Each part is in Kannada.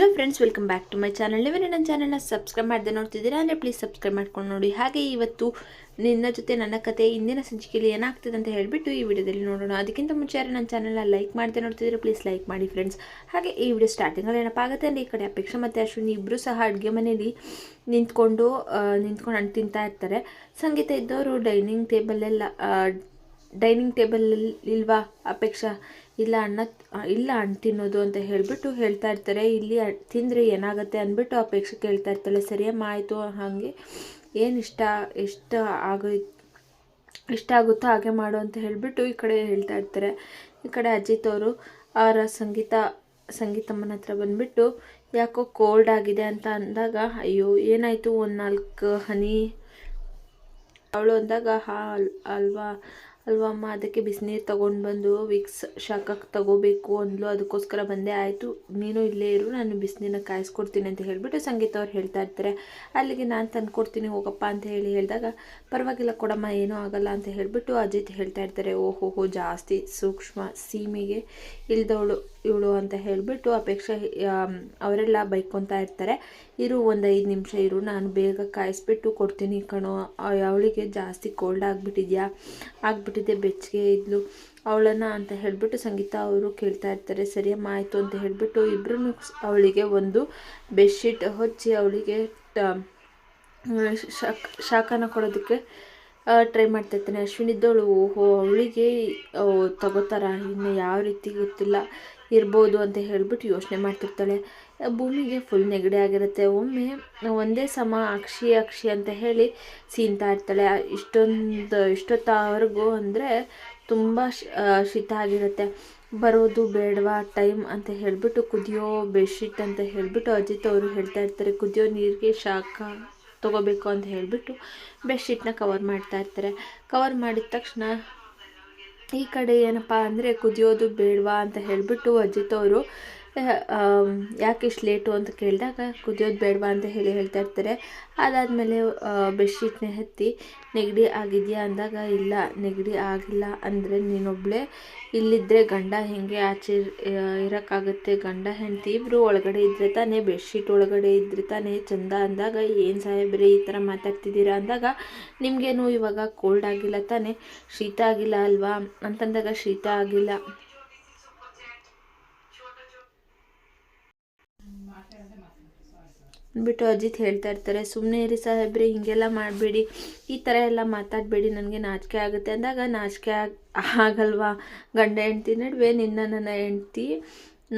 Hello friends welcome back to my channel ನೀವೇ ನನ್ನ ಚಾನಲ್ನ ಸಬ್ಸ್ಕ್ರೈಬ್ ಮಾಡದೆ ನೋಡ್ತಿದ್ದೀರಾ ಅಂದರೆ ಪ್ಲೀಸ್ ಸಬ್ಸ್ಕ್ರೈಬ್ ಮಾಡ್ಕೊಂಡು ನೋಡಿ. ಹಾಗೆ ಇವತ್ತು ನಿನ್ನ ಜೊತೆ ನನ್ನ ಕತೆ ಇಂದಿನ ಸಂಚಿಕೆಯಲ್ಲಿ ಏನಾಗ್ತದೆ ಅಂತ ಹೇಳಿಬಿಟ್ಟು ಈ ವಿಡಿಯೋದಲ್ಲಿ ನೋಡೋಣ. ಅದಕ್ಕಿಂತ ಮುಂಚೆ ನನ್ನ ಚಾನಲ್ನ ಲೈಕ್ ಮಾಡದೆ ನೋಡ್ತಿದ್ದೀರಾ ಪ್ಲೀಸ್ ಲೈಕ್ ಮಾಡಿ ಫ್ರೆಂಡ್ಸ್ ಹಾಗೆ ಈ ವಿಡಿಯೋ ಸ್ಟಾರ್ಟಿಂಗಲ್ಲಿ ಏನಪ್ಪ ಆಗುತ್ತೆ ಅಂದರೆ ಈ ಕಡೆ ಅಪೇಕ್ಷಾ ಮತ್ತು ಅಶ್ವಿನಿ ಇಬ್ಬರು ಸಹ ಅಡುಗೆ ಮನೆಯಲ್ಲಿ ನಿಂತ್ಕೊಂಡು ನಿಂತ್ಕೊಂಡು ಹಣ್ಣು ತಿಂತಾ ಇರ್ತಾರೆ. ಸಂಗೀತ ಇದ್ದವರು ಡೈನಿಂಗ್ ಟೇಬಲೆಲ್ಲ ಡೈನಿಂಗ್ ಟೇಬಲ್ ಇಲ್ವಾ ಅಪೇಕ್ಷಾ? ಇಲ್ಲ ಅಣ್ಣ ಇಲ್ಲ ಹಣ್ಣು ತಿನ್ನೋದು ಅಂತ ಹೇಳಿಬಿಟ್ಟು ಹೇಳ್ತಾ ಇರ್ತಾರೆ. ಇಲ್ಲಿ ತಿಂದರೆ ಏನಾಗುತ್ತೆ ಅಂದ್ಬಿಟ್ಟು ಅಪೇಕ್ಷೆ ಕೇಳ್ತಾ ಇರ್ತಾಳೆ. ಸರಿಯಮ್ಮ, ಆಯಿತು, ಹಾಗೆ. ಏನು ಇಷ್ಟ ಇಷ್ಟ ಆಗೋ ಇಷ್ಟ ಆಗುತ್ತೋ ಹಾಗೆ ಮಾಡು ಅಂತ ಹೇಳಿಬಿಟ್ಟು ಈ ಕಡೆ ಹೇಳ್ತಾ ಇರ್ತಾರೆ. ಈ ಕಡೆ ಅಜಿತ್ ಅವರು, ಅವರ ಸಂಗೀತ, ಸಂಗೀತಮ್ಮನ ಹತ್ರ ಬಂದ್ಬಿಟ್ಟು, ಯಾಕೋ ಕೋಲ್ಡ್ ಆಗಿದೆ ಅಂತ ಅಂದಾಗ, ಅಯ್ಯೋ, ಏನಾಯಿತು? ಒಂದು ನಾಲ್ಕು ಹನಿ. ಅವಳು ಅಂದಾಗ, ಹಾ, ಅಲ್- ಅಲ್ವಾ? ಅಲ್ವಾ ಅಮ್ಮ ಅದಕ್ಕೆ ಬಿಸಿನೀರು ತೊಗೊಂಡು ಬಂದು ವಿಕ್ಸ್ ಶಾಖಕ್ಕೆ ತಗೋಬೇಕು ಅಂದ್ಲು. ಅದಕ್ಕೋಸ್ಕರ ಬಂದೆ. ಆಯಿತು, ನೀನು ಇಲ್ಲೇ ಇರು, ನಾನು ಬಿಸಿನೀರನ್ನ ಕಾಯಿಸ್ಕೊಡ್ತೀನಿ ಅಂತ ಹೇಳಿಬಿಟ್ಟು ಸಂಗೀತ ಅವ್ರು ಹೇಳ್ತಾ ಇರ್ತಾರೆ. ಅಲ್ಲಿಗೆ ನಾನು ತಂದು ಕೊಡ್ತೀನಿ ಹೋಗಪ್ಪ ಅಂತ ಹೇಳಿ ಹೇಳಿದಾಗ, ಪರವಾಗಿಲ್ಲ ಕೊಡಮ್ಮ, ಏನೂ ಆಗಲ್ಲ ಅಂತ ಹೇಳಿಬಿಟ್ಟು ಅಜಿತ್ ಹೇಳ್ತಾ ಇರ್ತಾರೆ. ಓಹೋಹೋ, ಜಾಸ್ತಿ ಸೂಕ್ಷ್ಮ ಸೀಮೆಗೆ ಇಳ್ದವಳು ಇವಳು ಅಂತ ಹೇಳಿಬಿಟ್ಟು ಅಪೇಕ್ಷೆ ಅವರೆಲ್ಲ ಬೈಕೊತಾ ಇರ್ತಾರೆ. ಇರು, ಒಂದು ಐದು ನಿಮಿಷ ಇರು, ನಾನು ಬೇಗ ಕಾಯಿಸ್ಬಿಟ್ಟು ಕೊಡ್ತೀನಿ ಕಣೋ. ಅವಳಿಗೆ ಜಾಸ್ತಿ ಕೋಲ್ಡ್ ಆಗಿಬಿಟ್ಟಿದ್ಯಾ? ಆಗಿಬಿಟ್ಟಿದೆ, ಬೆಚ್ಚಗೆ ಇದ್ಲು. ಅವಳನ್ನು ಅಂತ ಹೇಳಿಬಿಟ್ಟು ಸಂಗೀತ ಅವರು ಕೇಳ್ತಾ ಇರ್ತಾರೆ. ಸರಿಯಮ್ಮ, ಆಯಿತು ಅಂತ ಹೇಳಿಬಿಟ್ಟು ಇಬ್ಬರೂ ಅವಳಿಗೆ ಒಂದು ಬೆಡ್ಶೀಟ್ ಹೊಚ್ಚಿ ಅವಳಿಗೆ ಶಾಖ ಶಾಖನ ಕೊಡೋದಕ್ಕೆ ಟ್ರೈ ಮಾಡ್ತಾ ಅಶ್ವಿನಿದ್ದವಳು, ಓಹೋ, ಅವಳಿಗೆ ತಗೋತಾರ ಇನ್ನು ಯಾವ ರೀತಿ ಗೊತ್ತಿಲ್ಲ. ಇರ್ಬೋದು ಅಂತ ಹೇಳ್ಬಿಟ್ಟು ಯೋಚನೆ ಮಾಡ್ತಿರ್ತಾಳೆ. ಭೂಮಿಗೆ ಫುಲ್ ನೆಗಡಿ ಆಗಿರುತ್ತೆ. ಒಮ್ಮೆ ಒಂದೇ ಸಮ ಅಕ್ಷಿ ಅಕ್ಷಿ ಅಂತ ಹೇಳಿ ಸೀನ್ತಾ ಇರ್ತಾಳೆ. ಇಷ್ಟೊಂದು, ಇಷ್ಟೊತ್ತವರೆಗೂ ಅಂದರೆ ತುಂಬ ಶೀತ ಆಗಿರುತ್ತೆ. ಬರೋದು ಬೇಡವಾ, ಟೈಮ್ ಅಂತ ಹೇಳಿಬಿಟ್ಟು ಕುದಿಯೋ ಬೆಡ್ಶೀಟ್ ಅಂತ ಹೇಳಿಬಿಟ್ಟು ಅಜಿತ್ ಅವರು ಹೇಳ್ತಾ ಇರ್ತಾರೆ. ಕುದಿಯೋ ನೀರಿಗೆ ಶಾಖ. ತೊಗೋಬೇಕು ಅಂತ ಹೇಳಿಬಿಟ್ಟು ಬೆಡ್ಶೀಟ್ನ ಕವರ್ ಮಾಡ್ತಾ ಇರ್ತಾರೆ. ಕವರ್ ಮಾಡಿದ ತಕ್ಷಣ ಈ ಕಡೆ ಏನಪ್ಪ ಅಂದರೆ ಕುದಿಯೋದು ಬೇಡವಾ ಅಂತ ಹೇಳಿಬಿಟ್ಟು ಅಜಿತ್ ಅವರು ಯಾಕೆ ಇಷ್ಟು ಲೇಟು ಅಂತ ಕೇಳಿದಾಗ ಕುದಿಯೋದು ಬೇಡವಾ ಅಂತ ಹೇಳಿ ಹೇಳ್ತಾ ಇರ್ತಾರೆ. ಅದಾದಮೇಲೆ ಬೆಡ್ಶೀಟ್ನ ಎತ್ತಿ, ನೆಗಡಿ ಆಗಿದೆಯಾ? ಅಂದಾಗ, ಇಲ್ಲ, ನೆಗಡಿ ಆಗಿಲ್ಲ ಅಂದರೆ ನೀನೊಬ್ಬಳೇ ಇಲ್ಲಿದ್ದರೆ ಗಂಡ ಹೇಗೆ ಆಚೆ ಇರೋಕ್ಕಾಗುತ್ತೆ? ಗಂಡ ಹೆಂಡತಿ ಇಬ್ಬರು ಒಳಗಡೆ ಇದ್ದರೆ ತಾನೇ ಬೆಡ್ಶೀಟ್ ಒಳಗಡೆ ಇದ್ದರೆ ತಾನೇ ಚಂದ? ಅಂದಾಗ, ಏನು ಸಾಹೇಬ್ರೆ, ಈ ಥರ ಮಾತಾಡ್ತಿದ್ದೀರಾ? ಅಂದಾಗ, ನಿಮಗೇನು ಇವಾಗ ಕೋಲ್ಡ್ ಆಗಿಲ್ಲ ತಾನೇ? ಶೀತ ಆಗಿಲ್ಲ ಅಲ್ವಾ? ಅಂತಂದಾಗ, ಶೀತ ಆಗಿಲ್ಲ. ಅಂದ್ಬಿಟ್ಟು ಅಜಿತ್ ಹೇಳ್ತಾ ಇರ್ತಾರೆ ಸುಮ್ಮನೆ ಇರಿ ಸಾಹೇಬ್ರೆ, ಹೀಗೆಲ್ಲ ಮಾಡಬೇಡಿ. ಈ ಥರ ಎಲ್ಲ ಮಾತಾಡಬೇಡಿ, ನನಗೆ ನಾಚಿಕೆ ಆಗುತ್ತೆ. ಅಂದಾಗ, ನಾಚಿಕೆ ಆಗ, ಆಗಲ್ವಾ? ಗಂಡ ಹೆಂಡ್ತಿ ನಡುವೆ ನಿನ್ನ ನನ್ನ ಹೆಂಡ್ತಿ,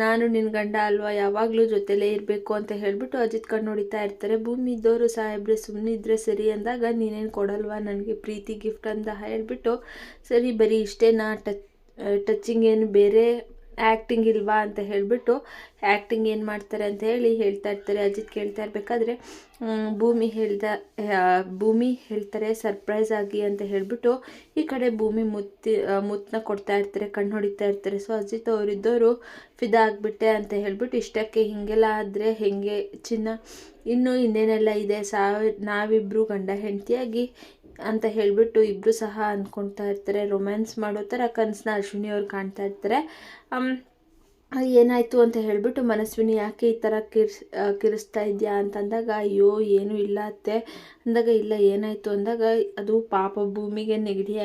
ನಾನು ನಿನ್ನ ಗಂಡ ಅಲ್ವಾ? ಯಾವಾಗಲೂ ಜೊತೆಲೇ ಇರಬೇಕು, ಅಂತ ಹೇಳಿಬಿಟ್ಟು ಅಜಿತ್ ಕಣ್ಣು ನೋಡಿತಾ ಇರ್ತಾರೆ. ಭೂಮಿ ಇದ್ದವರು ಸಾಹೇಬ್ರೆ ಸುಮ್ಮನೆ ಇದ್ದರೆ ಸರಿ ಅಂದಾಗ, ನೀನೇನು ಕೊಡಲ್ವಾ? ನನಗೆ ಪ್ರೀತಿ ಗಿಫ್ಟ್ ಅಂತ ಹೇಳಿಬಿಟ್ಟು, ಸರಿ ಬರೀ ಇಷ್ಟೇನಾ? ಟಚ್ ಟಚಿಂಗ್ ಏನು ಬೇರೆ ಆ್ಯಕ್ಟಿಂಗ್ ಇಲ್ವಾ ಅಂತ ಹೇಳಿಬಿಟ್ಟು ಆ್ಯಕ್ಟಿಂಗ್ ಏನು ಮಾಡ್ತಾರೆ ಅಂತ ಹೇಳಿ ಹೇಳ್ತಾ ಇರ್ತಾರೆ, ಅಜಿತ್ ಕೇಳ್ತಾ ಇರಬೇಕಾದ್ರೆ ಭೂಮಿ ಹೇಳ್ದ ಭೂಮಿ ಹೇಳ್ತಾರೆ ಸರ್ಪ್ರೈಸ್ ಆಗಿ ಅಂತ ಹೇಳಿಬಿಟ್ಟು ಈ ಕಡೆ ಭೂಮಿ ಮುತ್ತಿ ಮುತ್ತನ್ನ ಕೊಡ್ತಾ ಇರ್ತಾರೆ, ಕಣ್ಣು ಹೊಡಿತಾ ಇರ್ತಾರೆ. ಸೊ ಅಜಿತ್ ಅವರಿದ್ದವರು ಫಿದಾ ಆಗಿಬಿಟ್ಟೆ ಅಂತ ಹೇಳ್ಬಿಟ್ಟು ಇಷ್ಟಕ್ಕೆ ಹೀಗೆಲ್ಲ ಆದರೆ ಹೆಂಗೆ ಚಿನ್ನ ಇನ್ನೂ ಇನ್ನೇನೆಲ್ಲ ಇದೆ. ಸಾವ ನಾವಿಬ್ಬರು ಗಂಡ ಹೆಂಡತಿಯಾಗಿ ಅಂತ ಹೇಳಿಬಿಟ್ಟು ಇಬ್ಬರು ಸಹ ಅಂದ್ಕೊಳ್ತಾ ಇರ್ತಾರೆ. ರೊಮ್ಯಾನ್ಸ್ ಮಾಡೋ ಥರ ಕನಸನ್ನ ಅಶ್ವಿನಿ ಅವ್ರು ಕಾಣ್ತಾ ಇರ್ತಾರೆ. ಏನಾಯಿತು ಅಂತ ಹೇಳಿಬಿಟ್ಟು ಮನಸ್ವಿನಿ ಯಾಕೆ ಈ ಥರ ಕಿರ್ಸ್ ಕಿರಿಸ್ತಾ ಇದೆಯಾ ಅಂತಂದಾಗ, ಅಯ್ಯೋ, ಏನೂ ಇಲ್ಲ ಅತ್ತೆ. ಅಂದಾಗ, ಇಲ್ಲ, ಏನಾಯಿತು? ಅಂದಾಗ, ಅದು ಪಾಪ ಭೂಮಿಗೆ ನೆಗಡಿ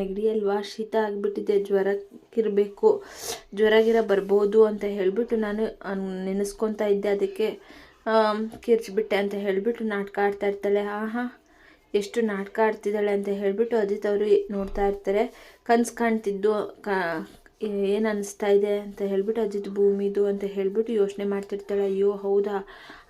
ನೆಗಡಿ ಅಲ್ವಾ? ಶೀತ ಆಗಿಬಿಟ್ಟಿದೆ. ಜ್ವರಕ್ಕಿರಬೇಕು ಜ್ವರಗಿರ ಬರ್ಬೋದು ಅಂತ ಹೇಳಿಬಿಟ್ಟು ನಾನು ನೆನೆಸ್ಕೊತಾ ಇದ್ದೆ. ಅದಕ್ಕೆ ಕಿರ್ಚ್ಬಿಟ್ಟೆ ಅಂತ ಹೇಳಿಬಿಟ್ಟು ನಾಟಕ ಆಡ್ತಾ ಇರ್ತಾಳೆ. ಹಾಂ ಎಷ್ಟು ನಾಟಕ ಆಡ್ತಿದ್ದಾಳೆ ಅಂತ ಹೇಳಿಬಿಟ್ಟು ಅಜಿತ್ ಅವರು ನೋಡ್ತಾ ಇರ್ತಾರೆ. ಕನ್ಸು ಕಾಣ್ತಿದ್ದು ಏನು ಅನಿಸ್ತಾ ಇದೆ ಅಂತ ಹೇಳಿಬಿಟ್ಟು ಅಜಿತ್ ಭೂಮಿದು ಅಂತ ಹೇಳಿಬಿಟ್ಟು ಯೋಚನೆ ಮಾಡ್ತಿರ್ತಾಳೆ. ಅಯ್ಯೋ, ಹೌದಾ?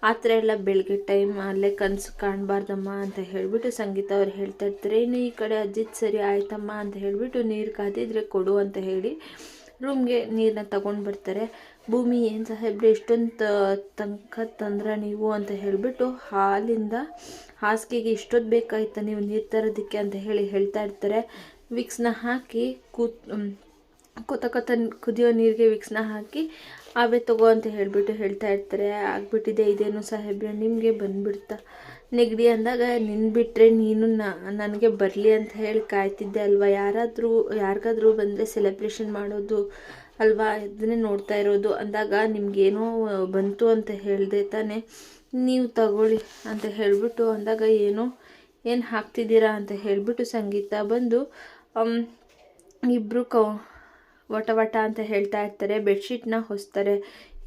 ಆ ಥರ ಎಲ್ಲ ಬೆಳಗ್ಗೆ ಟೈಮ್ ಅಲ್ಲೇ ಕನಸು ಕಾಣಬಾರ್ದಮ್ಮ ಅಂತ ಹೇಳಿಬಿಟ್ಟು ಸಂಗೀತ ಅವ್ರು ಹೇಳ್ತಾ ಇರ್ತಾರೆ. ಇನ್ನು ಈ ಕಡೆ ಅಜಿತ್ ಸರಿ ಆಯ್ತಮ್ಮ ಅಂತ ಹೇಳಿಬಿಟ್ಟು ನೀರು ಕಾದಿದ್ರೆ ಕೊಡು ಅಂತ ಹೇಳಿ ರೂಮ್ಗೆ ನೀರನ್ನ ತಗೊಂಡು ಬರ್ತಾರೆ. ಭೂಮಿ ಏನು ಸಾಹೇಬ್ರೆ ಇಷ್ಟೊಂದು ತನಕ ತಂದ್ರೆ ನೀವು ಅಂತ ಹೇಳಿಬಿಟ್ಟು ಹಾಲಿಂದ ಹಾಸಿಗೆಗೆ ಇಷ್ಟೊತ್ತು ಬೇಕಾಯ್ತಾ ನೀವು ನೀರು ತರೋದಕ್ಕೆ ಅಂತ ಹೇಳಿ ಹೇಳ್ತಾ ಇರ್ತಾರೆ. ವಿಕ್ಸ್ನ ಹಾಕಿ ಕೂತ್ ಕೊತ ಕೊತ ಕುದಿಯೋ ನೀರಿಗೆ ವಿಕ್ಸ್ನ ಹಾಕಿ, ಅವೇ ತಗೋ ಅಂತ ಹೇಳಿಬಿಟ್ಟು ಹೇಳ್ತಾ ಇರ್ತಾರೆ. ಆಗಿಬಿಟ್ಟಿದೆ, ಇದೇನು ಸಾಹೇಬ್ರೆ, ನಿಮಗೆ ಬಂದುಬಿಡ್ತ. ನೆಗಡಿ ಅಂದಾಗ ನಿನ್ನ ಬಿಟ್ಟರೆ ನೀನು ನನಗೆ ಬರಲಿ ಅಂತ ಹೇಳಿ ಕಾಯ್ತಿದ್ದೆ ಅಲ್ವಾ? ಯಾರಾದರೂ ಯಾರಿಗಾದರೂ ಬಂದರೆ ಸೆಲೆಬ್ರೇಷನ್ ಮಾಡೋದು ಅಲ್ವಾ? ಇದನ್ನೇ ನೋಡ್ತಾ ಇರೋದು. ಅಂದಾಗ, ನಿಮಗೇನೋ ಬಂತು ಅಂತ ಹೇಳಿದೆ ತಾನೇ. ನೀವು ತಗೊಳ್ಳಿ ಅಂತ ಹೇಳಿಬಿಟ್ಟು ಅಂದಾಗ, ಏನೋ? ಏನು ಹಾಕ್ತಿದ್ದೀರಾ ಅಂತ ಹೇಳಿಬಿಟ್ಟು ಸಂಗೀತ ಬಂದು ಇಬ್ಬರು ಕೌ ವಟ ವಟ ಅಂತ ಹೇಳ್ತಾ ಇರ್ತಾರೆ, ಬೆಡ್ಶೀಟ್ನ ಹೊಸ್ತಾರೆ.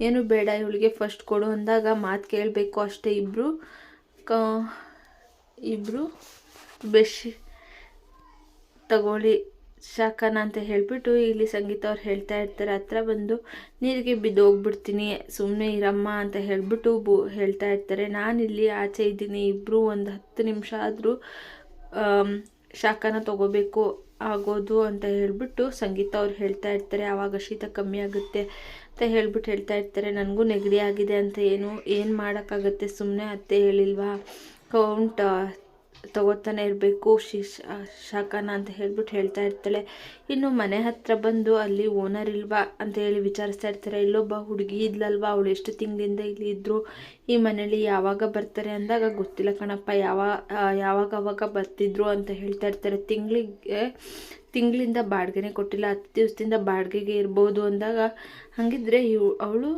ಏನು ಬೇಡ, ಇವಳಿಗೆ ಫಸ್ಟ್ ಕೊಡು ಅಂದಾಗ ಮಾತು ಕೇಳಬೇಕು ಅಷ್ಟೇ ಇಬ್ಬರು ಕ ಇಬ್ಬರು ಬೆಡ್ಶೀಟ್ ತಗೊಳ್ಳಿ, ಶಾಖನ ಅಂತ ಹೇಳಿಬಿಟ್ಟು ಇಲ್ಲಿ ಸಂಗೀತ ಅವ್ರು ಹೇಳ್ತಾ ಇರ್ತಾರೆ. ಹತ್ರ ಬಂದು, ನೀರಿಗೆ ಬಿದ್ದು ಹೋಗ್ಬಿಡ್ತೀನಿ ಸುಮ್ಮನೆ ಇರಮ್ಮ ಅಂತ ಹೇಳಿಬಿಟ್ಟು ಬು, ಹೇಳ್ತಾ ಇರ್ತಾರೆ. ನಾನಿಲ್ಲಿ ಆಚೆ ಇದ್ದೀನಿ ಇಬ್ಬರು ಒಂದು ಹತ್ತು ನಿಮಿಷ ಆದರೂ ಶಾಖನ ತಗೋಬೇಕು. ಆಗೋದು ಅಂತ ಹೇಳಿಬಿಟ್ಟು ಸಂಗೀತ ಅವ್ರು ಹೇಳ್ತಾ ಇರ್ತಾರೆ ಆವಾಗ ಶೀತ ಕಮ್ಮಿ ಆಗುತ್ತೆ ಅಂತ ಹೇಳ್ಬಿಟ್ಟು ಹೇಳ್ತಾ ಇರ್ತಾರೆ. ನನಗೂ ನೆಗಡಿ ಆಗಿದೆ ಅಂತ ಏನು ಏನು ಮಾಡೋಕ್ಕಾಗತ್ತೆ? ಸುಮ್ಮನೆ ಅತ್ತೆ ಹೇಳಿಲ್ವಾ? ಕೌಂಟ್ ತಗೋತಾನೆ ಇರಬೇಕು ಶಿಶ್ ಶಾಖನ ಅಂತ ಹೇಳ್ಬಿಟ್ಟು ಹೇಳ್ತಾ ಇರ್ತಾಳೆ. ಇನ್ನು ಮನೆ ಹತ್ರ ಬಂದು ಅಲ್ಲಿ ಓನರ್ ಇಲ್ವಾ ಅಂತ ಹೇಳಿ ವಿಚಾರಿಸ್ತಾ ಇರ್ತಾರೆ. ಇಲ್ಲೊಬ್ಬ ಹುಡುಗಿ ಇದ್ಲಲ್ವಾ? ಅವಳು ಎಷ್ಟು ತಿಂಗಳಿಂದ ಇಲ್ಲಿ ಇದ್ದರು ಈ ಮನೇಲಿ ಯಾವಾಗ ಬರ್ತಾರೆ ಅಂದಾಗ ಗೊತ್ತಿಲ್ಲ ಕಣಪ್ಪ. ಯಾವ ಯಾವಾಗ ಅವಾಗ ಬರ್ತಿದ್ರು ಅಂತ ಹೇಳ್ತಾ ಇರ್ತಾರೆ. ತಿಂಗಳಿಗೆ, ತಿಂಗಳಿಂದ ಬಾಡಿಗೆನೇ ಕೊಟ್ಟಿಲ್ಲ. ಹತ್ತು ದಿವಸದಿಂದ ಬಾಡಿಗೆಗೆ ಇರ್ಬೋದು ಅಂದಾಗ ಹಾಗಿದ್ರೆ ಇವ್, ಅವಳು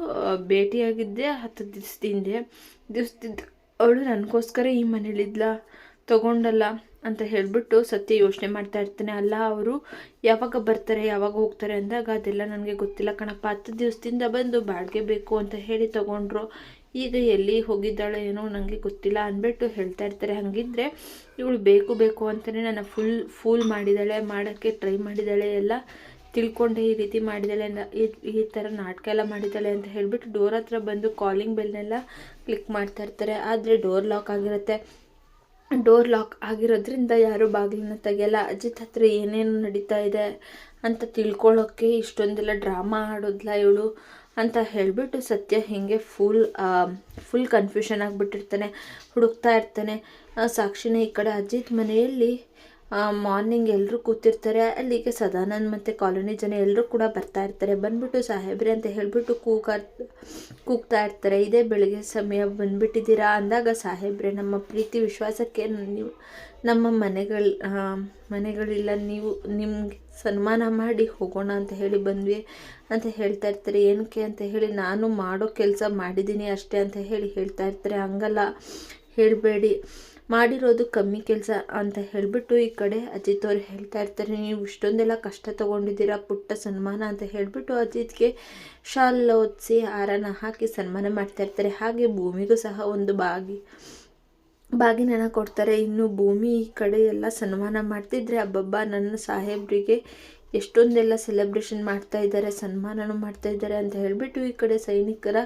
ಭೇಟಿಯಾಗಿದ್ದೆ ಹತ್ತು ದಿವಸದಿಂದ ದಿವಸದಿಂದ ಅವಳು ನನಗೋಸ್ಕರ ಈ ಮನೇಲಿದ್ಲ ತಗೊಂಡಲ್ಲ ಅಂತ ಹೇಳಿಬಿಟ್ಟು ಸತ್ಯ ಯೋಚನೆ ಮಾಡ್ತಾ ಇರ್ತಾನೆ. ಅಲ್ಲ, ಅವರು ಯಾವಾಗ ಬರ್ತಾರೆ, ಯಾವಾಗ ಹೋಗ್ತಾರೆ ಅಂದಾಗ ಅದೆಲ್ಲ ನನಗೆ ಗೊತ್ತಿಲ್ಲ ಕಣಪ್ಪ. ಹತ್ತು ದಿವಸದಿಂದ ಬಂದು ಬಾಡಿಗೆ ಬೇಕು ಅಂತ ಹೇಳಿ ತಗೊಂಡ್ರು. ಈಗ ಎಲ್ಲಿ ಹೋಗಿದ್ದಾಳೆ ಏನೋ ನನಗೆ ಗೊತ್ತಿಲ್ಲ ಅಂದ್ಬಿಟ್ಟು ಹೇಳ್ತಾ ಇರ್ತಾರೆ. ಹಾಗಿದ್ರೆ ಇವಳು ಬೇಕು ಬೇಕು ಅಂತಲೇ ನನ್ನ ಫುಲ್ ಫೂಲ್ ಮಾಡಿದ್ದಾಳೆ ಮಾಡೋಕ್ಕೆ ಟ್ರೈ ಮಾಡಿದ್ದಾಳೆ ಎಲ್ಲ ತಿಳ್ಕೊಂಡೆ ಈ ರೀತಿ ಮಾಡಿದ್ದಾಳೆ ಈ ಥರ ನಾಟಕ ಎಲ್ಲ ಮಾಡಿದ್ದಾಳೆ ಅಂತ ಹೇಳಿಬಿಟ್ಟು ಡೋರ್ ಹತ್ರ ಬಂದು ಕಾಲಿಂಗ್ ಬೆಲ್ನೆಲ್ಲ ಕ್ಲಿಕ್ ಮಾಡ್ತಾ ಇರ್ತಾರೆ. ಆದರೆ ಡೋರ್ ಲಾಕ್ ಆಗಿರುತ್ತೆ. ಡೋರ್ ಲಾಕ್ ಆಗಿರೋದ್ರಿಂದ ಯಾರೂ ಬಾಗಿಲನ್ನ ತೆಗೆಯಲ್ಲ. ಅಜಿತ್ ಹತ್ರ ಏನೇನು ನಡೀತಾ ಇದೆ ಅಂತ ತಿಳ್ಕೊಳ್ಳೋಕ್ಕೆ ಇಷ್ಟೊಂದೆಲ್ಲ ಡ್ರಾಮಾ ಆಡೋದ್ಲ ಇವಳು? ಅಂತ ಹೇಳಿಬಿಟ್ಟು ಸತ್ಯ ಹೀಗೆ ಫುಲ್ ಫುಲ್ ಕನ್ಫ್ಯೂಷನ್ ಆಗಿಬಿಟ್ಟಿರ್ತಾನೆ, ಹುಡುಕ್ತಾ ಇರ್ತಾನೆ. ಸಾಕ್ಷಿನೇ ಈ ಕಡೆ ಅಜಿತ್ ಮನೆಯಲ್ಲಿ ಮಾರ್ನಿಂಗ್ ಎಲ್ಲರೂ ಕೂತಿರ್ತಾರೆ. ಅಲ್ಲಿಗೆ ಸದಾನಂದ್ ಮತ್ತು ಕಾಲೋನಿ ಜನ ಎಲ್ಲರೂ ಕೂಡ ಬರ್ತಾ ಇರ್ತಾರೆ. ಬಂದ್ಬಿಟ್ಟು ಸಾಹೇಬ್ರೆ ಅಂತ ಹೇಳಿಬಿಟ್ಟು ಕೂಗ, ಕೂಗ್ತಾ ಇರ್ತಾರೆ. ಇದೇ ಬೆಳಗ್ಗೆ ಸಮಯ ಬಂದ್ಬಿಟ್ಟಿದ್ದೀರಾ? ಅಂದಾಗ ಸಾಹೇಬ್ರೆ, ನಮ್ಮ ಪ್ರೀತಿ ವಿಶ್ವಾಸಕ್ಕೆ ನೀವು, ನಮ್ಮ ಮನೆಗಳ ಮನೆಗಳಿಲ್ಲ. ನೀವು ನಿಮ್ಗೆ ಸನ್ಮಾನ ಮಾಡಿ ಹೋಗೋಣ ಅಂತ ಹೇಳಿ ಬಂದ್ವಿ ಅಂತ ಹೇಳ್ತಾ ಇರ್ತಾರೆ. ಏನಕ್ಕೆ ಅಂತ ಹೇಳಿ, ನಾನು ಮಾಡೋ ಕೆಲಸ ಮಾಡಿದ್ದೀನಿ ಅಷ್ಟೇ ಅಂತ ಹೇಳಿ ಹೇಳ್ತಾ ಇರ್ತಾರೆ. ಹಂಗಲ್ಲ, ಹೇಳಬೇಡಿ. ಮಾಡಿರೋದು ಕಮ್ಮಿ ಕೆಲಸ ಅಂತ ಹೇಳಿಬಿಟ್ಟು ಈ ಕಡೆ ಅಜಿತ್ ಅವ್ರು ಹೇಳ್ತಾ ಇರ್ತಾರೆ, ನೀವು ಇಷ್ಟೊಂದೆಲ್ಲ ಕಷ್ಟ ತೊಗೊಂಡಿದ್ದೀರಾ, ಪುಟ್ಟ ಸನ್ಮಾನ ಅಂತ ಹೇಳಿಬಿಟ್ಟು ಅಜಿತ್ಗೆ ಶಾಲ್ ಓದಿಸಿ ಹಾರನ ಹಾಕಿ ಸನ್ಮಾನ ಮಾಡ್ತಾ ಇರ್ತಾರೆ. ಹಾಗೆ ಭೂಮಿಗೂ ಸಹ ಒಂದು ಬಾಗಿ ಬಾಗಿನ ಕೊಡ್ತಾರೆ. ಇನ್ನು ಭೂಮಿ ಈ ಕಡೆ ಎಲ್ಲ ಸನ್ಮಾನ ಮಾಡ್ತಿದ್ರೆ, ಅಬ್ಬಬ್ಬ, ನನ್ನ ಸಾಹೇಬರಿಗೆ ಎಷ್ಟೊಂದೆಲ್ಲ ಸೆಲೆಬ್ರೇಷನ್ ಮಾಡ್ತಾ ಇದ್ದಾರೆ, ಸನ್ಮಾನನೂ ಮಾಡ್ತಾ ಇದ್ದಾರೆ ಅಂತ ಹೇಳಿಬಿಟ್ಟು ಈ ಕಡೆ ಸೈನಿಕರ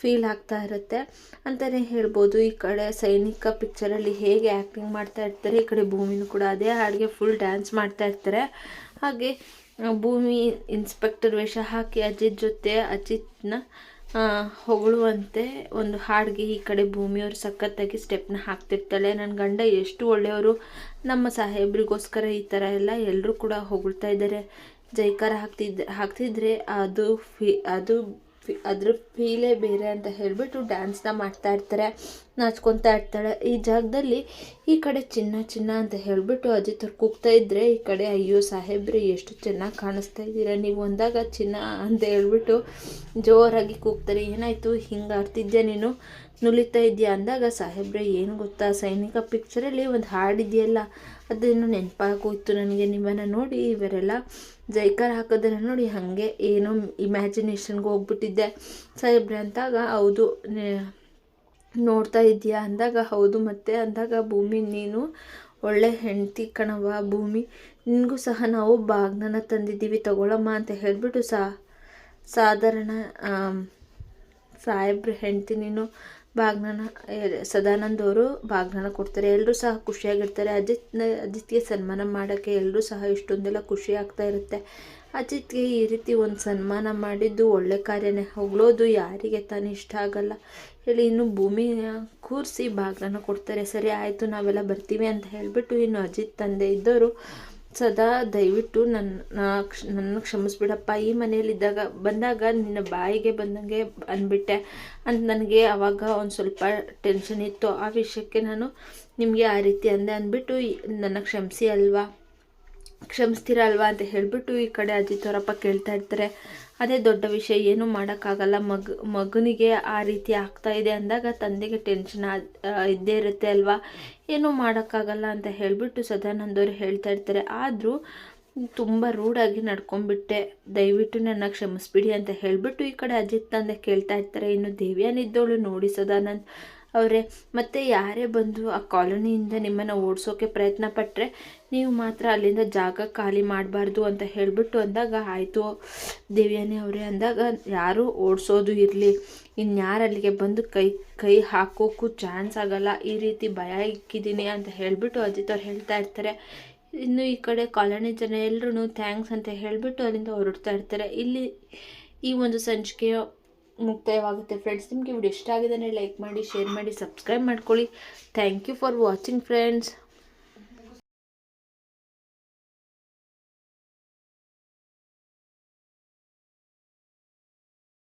ಫೀಲ್ ಆಗ್ತಾ ಇರುತ್ತೆ. ಅಂತಲೇ ಹೇಳ್ಬೋದು, ಈ ಕಡೆ ಸೈನಿಕ ಪಿಕ್ಚರಲ್ಲಿ ಹೇಗೆ ಆ್ಯಕ್ಟಿಂಗ್ ಮಾಡ್ತಾ ಇರ್ತಾರೆ, ಈ ಕಡೆ ಭೂಮಿನೂ ಕೂಡ ಅದೇ ಹಾಡಿಗೆ ಫುಲ್ ಡ್ಯಾನ್ಸ್ ಮಾಡ್ತಾ ಇರ್ತಾರೆ. ಹಾಗೆ ಭೂಮಿ ಇನ್ಸ್ಪೆಕ್ಟರ್ ವೇಷ ಹಾಕಿ ಅಜಿತ್ ಜೊತೆ ಅಜಿತ್ನ ಹೊಗಳುವಂತೆ ಒಂದು ಹಾಡಿಗೆ ಈ ಕಡೆ ಭೂಮಿಯವರು ಸಖತ್ತಾಗಿ ಸ್ಟೆಪ್ನ ಹಾಕ್ತಿರ್ತಾಳೆ ನನ್ನ ಗಂಡ ಎಷ್ಟು ಒಳ್ಳೆಯವರು. ನಮ್ಮ ಸಾಹೇಬರಿಗೋಸ್ಕರ ಈ ಥರ ಎಲ್ಲ ಎಲ್ಲರೂ ಕೂಡ ಹೊಗಳ್ತಾ ಇದ್ದಾರೆ. ಜೈಕಾರ ಹಾಕ್ತಿದ್ದ ಹಾಕ್ತಿದ್ರೆ ಅದು ಫಿ, ಅದು ಅದ್ರ ಫೀಲೇ ಬೇರೆ ಅಂತ ಹೇಳಿಬಿಟ್ಟು ಡ್ಯಾನ್ಸ್ನ ಮಾಡ್ತಾ ಇರ್ತಾರೆ ನಾಚ್ಕೊತಾ ಇರ್ತಾಳೆ. ಈ ಜಾಗದಲ್ಲಿ ಈ ಕಡೆ ಚಿನ್ನ ಚಿನ್ನ ಅಂತ ಹೇಳಿಬಿಟ್ಟು ಅಜಿತ್ ಅವ್ರು ಕೂಗ್ತಾ ಇದ್ದರೆ ಈ ಕಡೆ ಅಯ್ಯೋ ಸಾಹೇಬ್ರಿ, ಎಷ್ಟು ಚೆನ್ನಾಗಿ ಕಾಣಿಸ್ತಾ ಇದ್ದೀರಾ? ನೀವು ಒಂದಾಗ ಚಿನ್ನ ಅಂತ ಹೇಳ್ಬಿಟ್ಟು ಜೋರಾಗಿ ಕೂಗ್ತಾರೆ. ಏನಾಯಿತು? ಹಿಂಗೆ ಆಡ್ತಿದ್ದೆ ನೀನು? ನುಲಿತಾ ಇದೆಯಾ ಅಂದಾಗ, ಸಾಹೇಬ್ರೆ, ಏನು ಗೊತ್ತಾ? ಸೈನಿಕ ಪಿಕ್ಚರಲ್ಲಿ ಒಂದು ಹಾಡಿದೆಯಲ್ಲ ಅದೇನು ನೆನಪಾಗೋಯ್ತು ನನಗೆ? ನಿಮ್ಮನ್ನು ನೋಡಿ ಇವರೆಲ್ಲ ಜೈಕಾರ ಹಾಕೋದನ್ನು ನೋಡಿ ಹಾಗೆ ಏನೋ ಇಮ್ಯಾಜಿನೇಷನ್ಗೆ ಹೋಗ್ಬಿಟ್ಟಿದ್ದೆ. ಸಾಹೇಬ್ರೆ, ಅಂದಾಗ ಹೌದು ನೋಡ್ತಾ ಇದೆಯಾ? ಅಂದಾಗ, ಹೌದು ಮತ್ತೆ. ಅಂದಾಗ, ಭೂಮಿ, ನೀನು ಒಳ್ಳೆ ಹೆಂಡತಿ ಕಣವ ಭೂಮಿ. ನಿನಗೂ ಸಹ ನಾವು ಬಾಗ್ನನ ತಂದಿದ್ದೀವಿ, ತಗೊಳಮ್ಮ ಅಂತ ಹೇಳಿಬಿಟ್ಟು ಸಾ, ಸಾಧಾರಣ ಸಾಹೇಬ್ರ, ಹೆಂಡ್ತಿ ನೀನು ಬಾಗ್ನನ ಸದಾನಂದ್ ಅವರು ಬಾಗ್ನನ ಕೊಡ್ತಾರೆ. ಎಲ್ಲರೂ ಸಹ ಖುಷಿಯಾಗಿರ್ತಾರೆ. ಅಜಿತ್ ಅಜಿತ್ಗೆ ಸನ್ಮಾನ ಮಾಡೋಕ್ಕೆ ಎಲ್ಲರೂ ಸಹ ಇಷ್ಟೊಂದೆಲ್ಲ ಖುಷಿ ಆಗ್ತಾ ಇರುತ್ತೆ. ಅಜಿತ್ಗೆ ಈ ರೀತಿ ಒಂದು ಸನ್ಮಾನ ಮಾಡಿದ್ದು ಒಳ್ಳೆ ಕಾರ್ಯನೇ. ಹೊಗಳೋದು ಯಾರಿಗೆ ತಾನೇ ಇಷ್ಟ ಆಗಲ್ಲ. ಹೇಳಿ, ಇನ್ನು ಭೂಮಿ ಕೂರಿಸಿ ಬಾಗ್ಲನ ಕೊಡ್ತಾರೆ. ಸರಿ, ಆಯಿತು, ನಾವೆಲ್ಲ ಬರ್ತೀವಿ ಅಂತ ಹೇಳಿಬಿಟ್ಟು ಇನ್ನು ಅಜಿತ್ ತಂದೆ ಇದ್ದವರು ಸದಾ ದಯವಿಟ್ಟು ನನ್ನ ನನ್ನ ಕ್ಷಮಿಸ್ಬಿಡಪ್ಪ. ಈ ಮನೆಯಲ್ಲಿದ್ದಾಗ ಬಂದಾಗ ನಿನ್ನ ಬಾಯಿಗೆ ಬಂದಂಗೆ ಅಂದ್ಬಿಟ್ಟೆ ಅಂತ ನನಗೆ ಆವಾಗ ಒಂದು ಸ್ವಲ್ಪ ಟೆನ್ಷನ್ ಇತ್ತು. ಆ ವಿಷಯಕ್ಕೆ ನಾನು ನಿಮಗೆ ಆ ರೀತಿ ಅಂದೆ ಅಂದ್ಬಿಟ್ಟು ನನ್ನ ಕ್ಷಮಿಸಿ ಅಲ್ವಾ? ಕ್ಷಮಿಸ್ತೀರಾ ಅಲ್ವಾ ಅಂತ ಹೇಳಿಬಿಟ್ಟು ಈ ಕಡೆ ಅಜಿತ್ ಅವರಪ್ಪ ಕೇಳ್ತಾ ಇರ್ತಾರೆ. ಅದೇ ದೊಡ್ಡ ವಿಷಯ, ಏನೂ ಮಾಡೋಕ್ಕಾಗಲ್ಲ. ಮಗ, ಮಗನಿಗೆ ಆ ರೀತಿ ಆಗ್ತಾ ಇದೆ ಅಂದಾಗ ತಂದೆಗೆ ಟೆನ್ಷನ್ ಇದ್ದೇ ಇರುತ್ತೆ ಅಲ್ವಾ? ಏನೂ ಮಾಡೋಕ್ಕಾಗಲ್ಲ ಅಂತ ಹೇಳಿಬಿಟ್ಟು ಸದಾನಂದವರು ಹೇಳ್ತಾ ಇರ್ತಾರೆ. ಆದರೂ ತುಂಬ ರೂಡಾಗಿ ನಡ್ಕೊಂಡ್ಬಿಟ್ಟೆ. ದಯವಿಟ್ಟು ನನ್ನ ಕ್ಷಮಿಸ್ಬಿಡಿ ಅಂತ ಹೇಳಿಬಿಟ್ಟು ಈ ಕಡೆ ಅಜಿತ್ ತಂದೆ ಕೇಳ್ತಾ ಇರ್ತಾರೆ. ಇನ್ನು ದೇವ್ಯಾನಿದ್ದವಳು ನೋಡಿ ಸದಾನಂದ್. ಅವರೇ, ಮತ್ತೆ ಯಾರೇ ಬಂದು ಆ ಕಾಲೋನಿಯಿಂದ ನಿಮ್ಮನ್ನು ಓಡಿಸೋಕೆ ಪ್ರಯತ್ನ ಪಟ್ಟರೆ ನೀವು ಮಾತ್ರ ಅಲ್ಲಿಂದ ಜಾಗ ಖಾಲಿ ಮಾಡಬಾರ್ದು ಅಂತ ಹೇಳಿಬಿಟ್ಟು ಅಂದಾಗ, ಆಯಿತು ದೇವ್ಯಾನಿ ಅವರೇ, ಅಂದಾಗ, ಯಾರೂ ಓಡಿಸೋದು ಇರಲಿ. ಇನ್ಯಾರು ಅಲ್ಲಿಗೆ ಬಂದು ಕೈ ಕೈ ಹಾಕೋಕ್ಕೂ ಚಾನ್ಸ್ ಆಗಲ್ಲ. ಈ ರೀತಿ ಭಯ ಇಕ್ಕಿದ್ದೀನಿ ಅಂತ ಹೇಳಿಬಿಟ್ಟು ಅಜಿತ್ ಅವ್ರು ಹೇಳ್ತಾ ಇರ್ತಾರೆ. ಇನ್ನು ಈ ಕಡೆ ಕಾಲೋನಿ ಜನ ಎಲ್ಲರೂ ಥ್ಯಾಂಕ್ಸ್ ಅಂತ ಹೇಳಿಬಿಟ್ಟು ಅಲ್ಲಿಂದ ಹೊರಡ್ತಾ ಇರ್ತಾರೆ. ಇಲ್ಲಿ ಈ ಒಂದು ಸಂಚಿಕೆಯ ಮುಕ್ತಾಯವಾಗುತ್ತೆ ಫ್ರೆಂಡ್ಸ್ ನಿಮಗೆ ವಿಡಿಯೋ ಇಷ್ಟ ಆಗಿದೆ ಲೈಕ್ ಮಾಡಿ ಶೇರ್ ಮಾಡಿ ಸಬ್ಸ್ಕ್ರೈಬ್ ಮಾಡ್ಕೊಳ್ಳಿ. Thank you for watching friends